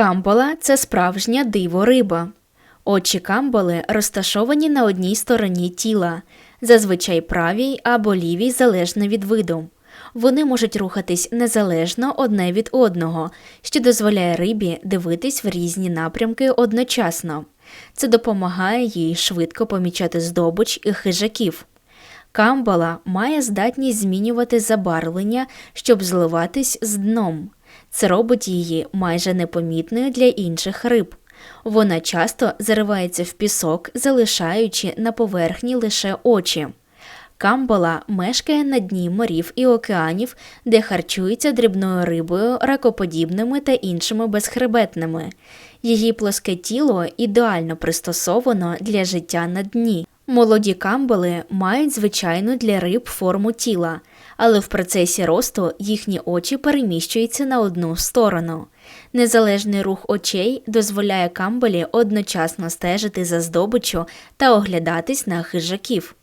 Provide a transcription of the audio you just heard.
Камбала це справжня диво риба. Очі камбали розташовані на одній стороні тіла, зазвичай правій або лівій залежно від виду. Вони можуть рухатись незалежно одне від одного, що дозволяє рибі дивитись в різні напрямки одночасно. Це допомагає їй швидко помічати здобич і хижаків. Камбала має здатність змінювати забарвлення, щоб зливатись з дном. Це робить її майже непомітною для інших риб. Вона часто заривається в пісок, залишаючи на поверхні лише очі. Камбала мешкає на дні морів і океанів, де харчується дрібною рибою, ракоподібними та іншими безхребетними. Її плоске тіло ідеально пристосовано для життя на дні. Молоді камбали мають звичайну для риб форму тіла, але в процесі росту їхні очі переміщуються на одну сторону. Незалежний рух очей дозволяє камбелі одночасно стежити за здобиччю та оглядатись на хижаків.